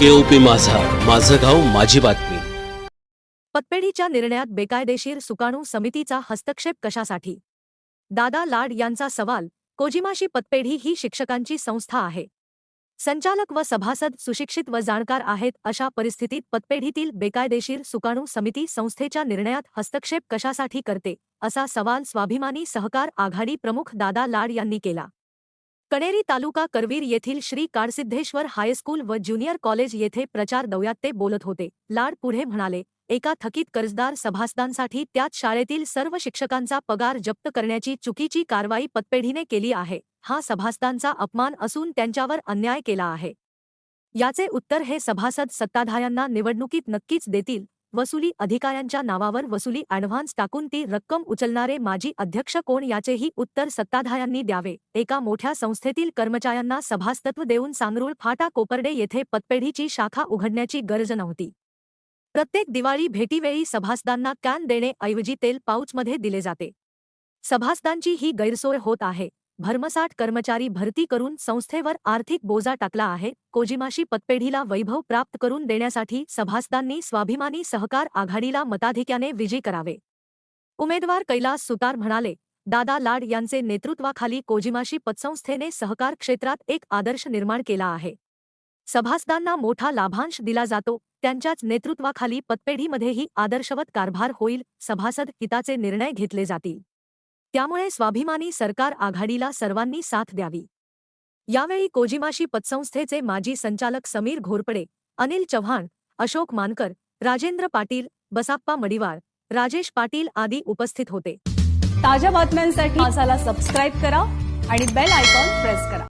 केओपी माझा. माझं गाव माझी बातमी. पतपेढीच्या निर्णयात बेकायदेशीर सुकाणू समितीचा हस्तक्षेप कशासाठी? दादा लाड यांचा सवाल कोजिमाशी पतपेढी ही शिक्षकांची संस्था आहे. संचालक व सभासद सुशिक्षित व जाणकार आहेत अशा परिस्थितीत पतपेढीतील बेकायदेशीर सुकाणू समिती संस्थेच्या निर्णयात हस्तक्षेप कशासाठी करते असा सवाल स्वाभिमानी सहकार आघाडी प्रमुख दादा लाड यांनी केला. कणेरी तालुका करवीर येथील श्री कारसिद्धेश्वर हायस्कूल व ज्युनियर कॉलेज येथे प्रचार दौऱ्यात ते बोलत होते. लाड पुढे म्हणाले एका थकीत कर्जदार सभासदांसाठी त्याच शाळेतील सर्व शिक्षकांचा पगार जप्त करण्याची चुकीची कारवाई पतपेढीने केली आहे. हा सभासदांचा अपमान असून त्यांच्यावर अन्याय केला आहे. याचे उत्तर हे सभासद सत्ताधाऱ्यांना निवडणुकीत नक्कीच देतील. वसुली अधिकाऱ्यांच्या नावावर वसुली ॲडव्हान्स टाकून ती रक्कम उचलणारे माजी अध्यक्ष कोण याचेही उत्तर सत्ताधाऱ्यांनी द्यावे. एका मोठ्या संस्थेतील कर्मचाऱ्यांना सभासत्व देऊन सांगरुळ फाटा कोपर्डे येथे पतपेढीची शाखा उघडण्याची गरज नव्हती. प्रत्येक दिवाळी भेटीवेळी सभासदांना कॅन देणे ऐवजी तेल पाऊचमध्ये दिले जाते. सभासदांची ही गैरसोय होत आहे. भरमसाठ कर्मचारी भरती करून संस्थेवर आर्थिक बोजा टाकला आहे. कोजिमाशी पतपेढीला वैभव प्राप्त करून देण्यासाठी सभासदांनी स्वाभिमानी सहकार आघाडीला मताधिक्याने विजय करावे. उमेदवार कैलास सुतार म्हणाले दादा लाड यांचे नेतृत्वाखाली कोजिमाशी पतसंस्थेने सहकार क्षेत्रात एक आदर्श निर्माण केला आहे. सभासदांना मोठा लाभांश दिला जातो. त्यांच्याच नेतृत्वाखाली पतपेढीमध्येही आदर्शवत कारभार होईल. सभासद हिताचे निर्णय घेतले जातील. त्यामुळे स्वाभिमानी सरकार आघाडीला सर्वांनी साथ द्यावी. यावेळी कोजिमाशी पतसंस्थेचे माजी संचालक समीर घोरपडे अनिल चव्हाण अशोक मानकर राजेंद्र पाटील बसाप्पा मडिवाळ राजेश पाटील आदी उपस्थित होते. ताज्या बातम्यांसाठी मासाला सबस्क्राईब करा आणि बेल आयकॉन प्रेस करा.